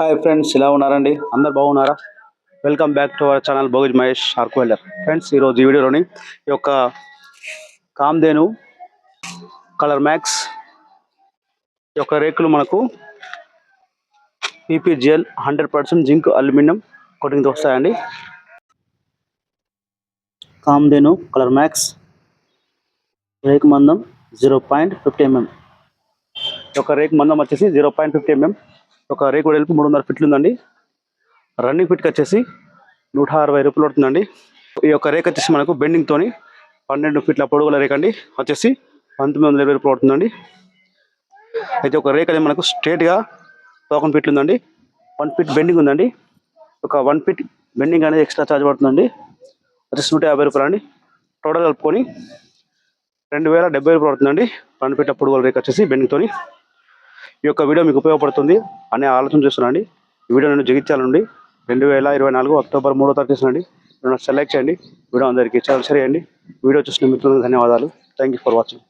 Hi friends ఇలా ఉన్నారండి? అందరు బాగున్నారా? Welcome back to our channel భోగిజ్ Mahesh ఆర్కువెల్లర్ ఫ్రెండ్స్ ఈరోజు ఈ వీడియోలోని ఈ యొక్క కామ్ధేను కలర్ మ్యాక్స్ ఈ యొక్క రేకులు మనకు PPGL hundred percent zinc aluminium కొట్టింగ్తో వస్తాయండి. కామ్ధేను కలర్ మ్యాక్స్ రేకు మందం జీరో పాయింట్ ఫిఫ్టీ ఎంఎం ఒక రేకు మందం వచ్చేసి జీరో పాయింట్ ఫిఫ్టీ ఎంఎం. ఒక రేకు వెడల్పు మూడు వందల ఫిట్లు ఉందండి. రన్నింగ్ ఫిట్కి వచ్చేసి నూట అరవై రూపాయలు పడుతుందండి. ఈ యొక్క రేక్ వచ్చేసి మనకు బెండింగ్తోని పన్నెండు ఫీట్ల పొడుగుల రేక్ అండి. వచ్చేసి పంతొమ్మిది వందల ఇరవై రూపాయలు పడుతుందండి. అయితే ఒక రేక్ అనేది మనకు స్ట్రేట్గా టోకన్ ఫీట్లు ఉందండి. వన్ ఫీట్ బెండింగ్ ఉందండి. ఒక వన్ ఫీట్ బెండింగ్ అనేది ఎక్స్ట్రా ఛార్జ్ పడుతుందండి. వచ్చేసి నూట యాభై రూపాయలు అండి. టోటల్ కలుపుకొని రెండు వేల డెబ్బై రూపాయలు పడుతుందండి. రెండు ఫీట్ల పొడుగుల రేక్ వచ్చేసి బెండింగ్తో ఈ యొక్క వీడియో మీకు ఉపయోగపడుతుంది అనే ఆలోచన చేస్తున్నాండి. ఈ వీడియో నేను జగిత్యాల నుండి రెండు వేల ఇరవై నాలుగు అక్టోబర్ మూడో తారీఖు చేసినండి సెలెక్ట్ చేయండి. వీడియో అందరికీ చాలా చేయండి. వీడియో చూసిన మిత్రులకు ధన్యవాదాలు. Thank you for watching